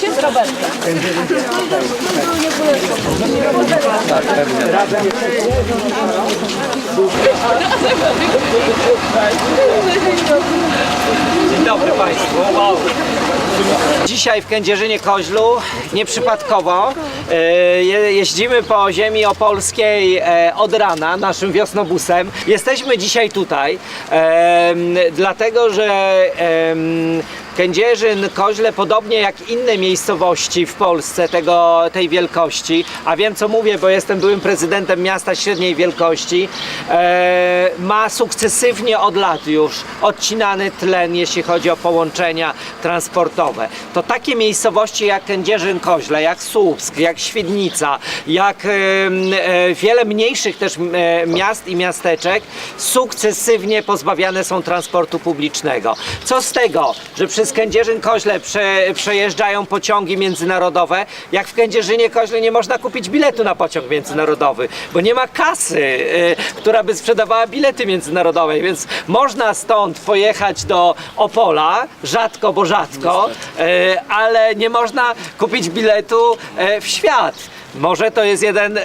Się z Robertem? Dzień dobry Państwu. Dzisiaj w Kędzierzynie Koźlu nieprzypadkowo jeździmy po ziemi opolskiej e, od rana naszym wiosnobusem. Jesteśmy dzisiaj tutaj em, dlatego, że Kędzierzyn, Koźle, podobnie jak inne miejscowości w Polsce tego, tej wielkości, a wiem co mówię, bo jestem byłym prezydentem miasta średniej wielkości, e, ma sukcesywnie od lat już odcinany tlen, jeśli chodzi o połączenia transportowe. To takie miejscowości jak Kędzierzyn Koźle, jak Słupsk, jak Świdnica, jak e, wiele mniejszych też e, miast i miasteczek sukcesywnie pozbawiane są transportu publicznego. Co z tego, że przez Kędzierzyn Koźle prze, przejeżdżają pociągi międzynarodowe, jak w Kędzierzynie Koźle nie można kupić biletu na pociąg międzynarodowy, bo nie ma kasy, e, która by sprzedawała bilety międzynarodowe, więc można stąd pojechać do Opola, rzadko, bo rzadko, ale nie można kupić biletu w świat. Może to jest jeden e,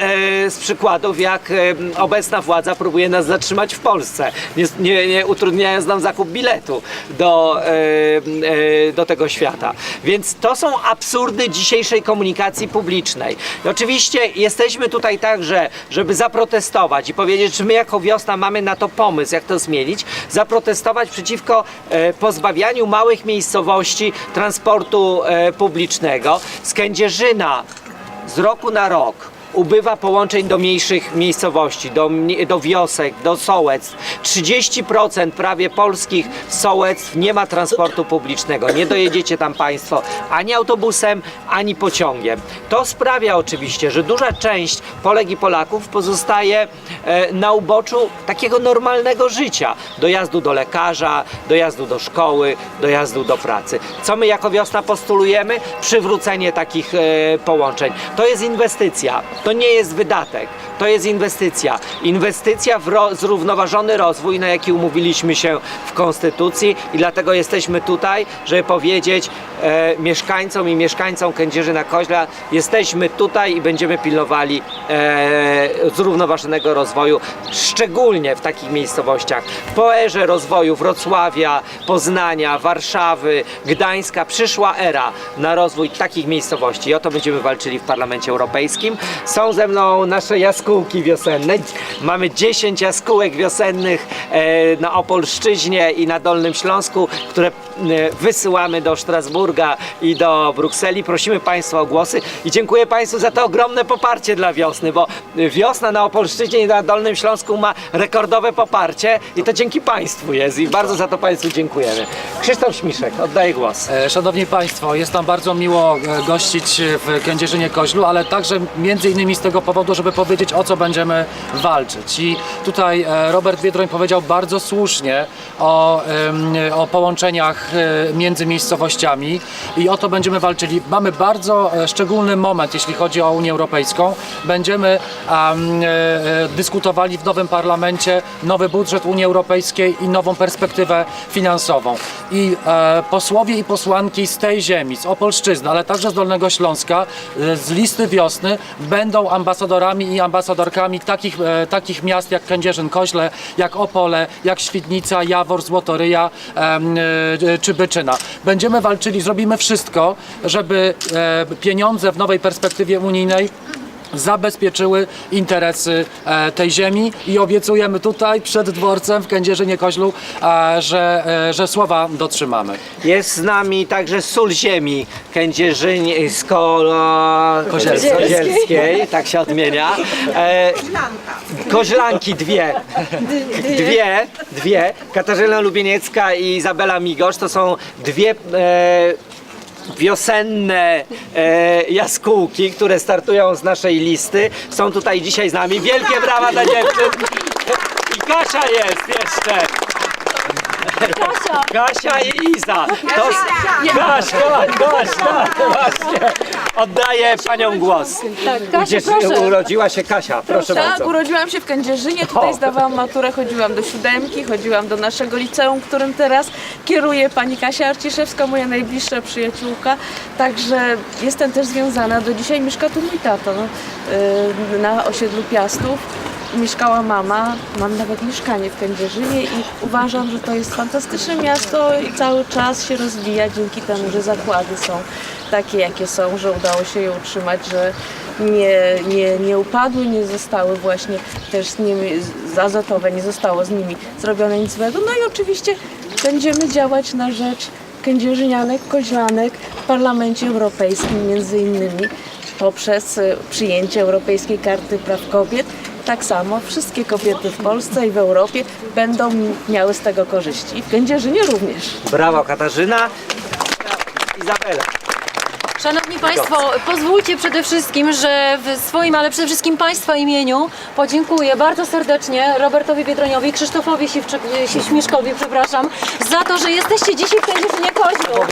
z przykładów, jak e, obecna władza próbuje nas zatrzymać w Polsce, nie, nie, nie utrudniając nam zakup biletu do, e, e, do tego świata. Więc to są absurdy dzisiejszej komunikacji publicznej. I oczywiście jesteśmy tutaj także, żeby zaprotestować i powiedzieć, czy my jako wiosna mamy na to pomysł, jak to zmienić, zaprotestować przeciwko e, pozbawianiu małych miejscowości transportu e, publicznego. Z Kędzierzyna z roku na rok ubywa połączeń do mniejszych miejscowości, do, do wiosek, do sołectw. 30% prawie polskich sołectw nie ma transportu publicznego. Nie dojedziecie tam Państwo ani autobusem, ani pociągiem. To sprawia oczywiście, że duża część Polek i Polaków pozostaje e, na uboczu takiego normalnego życia. Dojazdu do lekarza, dojazdu do szkoły, dojazdu do pracy. Co my jako wiosna postulujemy? Przywrócenie takich e, połączeń. To jest inwestycja, to nie jest wydatek, to jest inwestycja. Inwestycja w ro- zrównoważony rozwój, na jaki umówiliśmy się w Konstytucji i dlatego jesteśmy tutaj, żeby powiedzieć e, mieszkańcom i mieszkańcom Kędzierzyna Koźla, jesteśmy tutaj i będziemy pilnowali e, zrównoważonego rozwoju, szczególnie w takich miejscowościach. W poerze rozwoju Wrocławia, Poznania, Warszawy, Gdańska przyszła era na rozwój takich miejscowości i o to będziemy walczyli w Parlamencie Europejskim. Są ze mną nasze jaskółki wiosenne. Mamy 10 jaskółek wiosennych e, na Opolszczyźnie i na Dolnym Śląsku, które e, wysyłamy do Strasburga i do Brukseli. Prosimy Państwa o głosy i dziękuję Państwu za to ogromne poparcie dla wiosny, bo wiosna na Opolszczyźnie i na Dolnym Śląsku ma rekordowe poparcie i to dzięki Państwu jest i bardzo za to Państwu dziękujemy. Krzysztof Śmiszek, oddaję głos. E, Szanowni Państwo, jest nam bardzo miło gościć w Kędzierzynie Koźlu, ale także między innymi z tego powodu, żeby powiedzieć o co będziemy walczyć. I tutaj e, Robert Biedroń powiedział bardzo słusznie o, o połączeniach e, między miejscowościami i o to będziemy walczyli. Mamy bardzo e, szczególny moment, jeśli chodzi o Unię Europejską. Będziemy em, e, dyskutowali w nowym parlamencie nowy budżet Unii Europejskiej i nową perspektywę finansową. I e, posłowie i posłanki z tej ziemi, z Opolszczyzny, ale także z Dolnego Śląska, z listy wiosny, będą ambasadorami i ambasadorkami takich, e, takich miast jak Kędzierzyn-Koźle, jak Opole, jak Świdnica, Jawor, Złotoryja em, e, czy Byczyna. Będziemy walczyli, zrobimy wszystko, żeby e, pieniądze w nowej perspektywie unijnej zabezpieczyły interesy e, tej ziemi i obiecujemy tutaj przed dworcem w Kędzierzynie Koźlu, e, że, e, że słowa dotrzymamy. Jest z nami także sól ziemi kędzierzyńsko Kozielskiej. kozielskiej, tak się odmienia. E, koźlanki dwie. Dwie, dwie. Katarzyna Lubieniecka i Izabela Migosz to są dwie e, wiosenne e, jaskółki, które startują z naszej listy. Są tutaj dzisiaj z nami. Wielkie brawa dla dziewczyn. I Kasia jest jeszcze. Kasia! Kasia i Iza. To s- Kasia, Kasia, właśnie. Oddaję panią głos. Tak, Kasia, Gdzie proszę. urodziła się Kasia? Proszę Tak, bardzo. urodziłam się w Kędzierzynie, tutaj O. zdawałam maturę, chodziłam do siódemki, chodziłam do naszego liceum, którym teraz kieruje pani Kasia Arciszewska, moja najbliższa przyjaciółka, także jestem też związana, do dzisiaj mieszka tu mój tato, no, na osiedlu Piastów. Mieszkała mama, mam nawet mieszkanie w Kędzierzynie i uważam, że to jest fantastyczne miasto i cały czas się rozwija dzięki temu, że zakłady są takie, jakie są, że udało się je utrzymać, że nie, nie, nie upadły, nie zostały właśnie też z nimi azotowe, nie zostało z nimi zrobione nic złego. No i oczywiście będziemy działać na rzecz kędzierzynianek, koźlanek w Parlamencie Europejskim między innymi poprzez y, przyjęcie Europejskiej Karty Praw Kobiet. Tak samo wszystkie kobiety w Polsce i w Europie będą miały z tego korzyści. I w Kędzierzynie również. Brawo Katarzyna. Izabela. Szanowni Państwo, pozwólcie przede wszystkim, że w swoim, ale przede wszystkim Państwa imieniu podziękuję bardzo serdecznie Robertowi Biedroniowi, Krzysztofowi Siwczyk- Śmiszkowi, przepraszam, za to, że jesteście dzisiaj w Kędzierzynie Koźlu.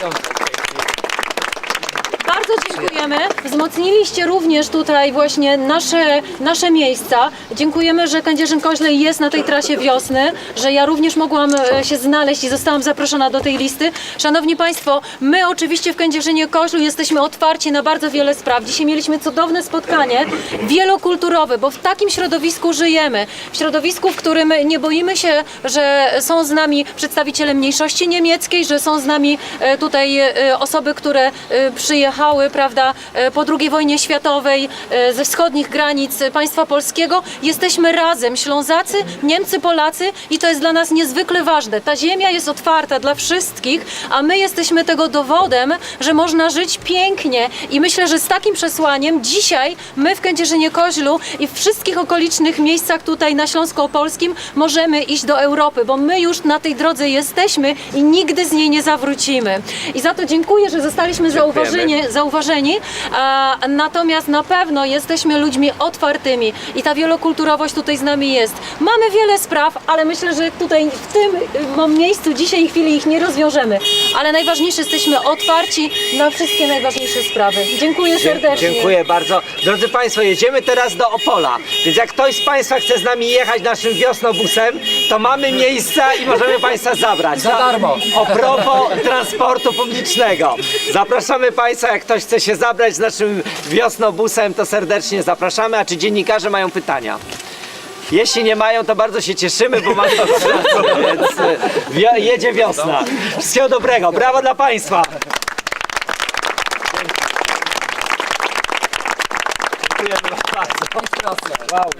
Bardzo dziękujemy. Wzmocniliście również tutaj właśnie nasze, nasze miejsca. Dziękujemy, że Kędzierzyn Koźle jest na tej trasie wiosny, że ja również mogłam e, się znaleźć i zostałam zaproszona do tej listy. Szanowni Państwo, my oczywiście w Kędzierzynie Koźlu jesteśmy otwarci na bardzo wiele spraw. Dzisiaj mieliśmy cudowne spotkanie wielokulturowe, bo w takim środowisku żyjemy. W środowisku, w którym nie boimy się, że są z nami przedstawiciele mniejszości niemieckiej, że są z nami e, tutaj e, osoby, które przyjechały, prawda, e, po II wojnie światowej e, ze wschodnich granic państwa polskiego. Jesteśmy razem, Ślązacy, Niemcy, Polacy i to jest dla nas niezwykle ważne. Ta ziemia jest otwarta dla wszystkich, a my jesteśmy tego dowodem, że można żyć pięknie i myślę, że z takim przesłaniem dzisiaj my w Kędzierzynie Koźlu i w wszystkich okolicznych miejscach tutaj na Śląsku Opolskim możemy iść do Europy, bo my już na tej drodze jesteśmy i nigdy z niej nie zawrócimy. I za to dziękuję, że zostaliśmy zauważeni, zauważeni, a, natomiast na pewno jesteśmy ludźmi otwartymi i ta wielokulturowość tutaj z nami jest. Mamy wiele spraw, ale myślę, że tutaj w tym y, miejscu dzisiaj chwili ich nie rozwiążemy, ale najważniejsze jesteśmy otwarci na wszystkie najważniejsze sprawy. Dziękuję serdecznie. Dziękuję bardzo. Drodzy Państwo, jedziemy teraz do Opola. Więc jak ktoś z Państwa chce z nami jechać naszym wiosnobusem, to mamy miejsca i możemy Państwa zabrać. Za darmo. O propos transportu publicznego. Zapraszamy Państwa, jak ktoś chce się zabrać z naszym wiosnobusem, to serdecznie zapraszamy. A czy dziennikarze mają pytania? Jeśli nie mają, to bardzo się cieszymy, bo mamy to więc e, wio- jedzie wiosna. Wszystkiego dobrego. Brawo dla Państwa. Dziękujemy bardzo. Wow.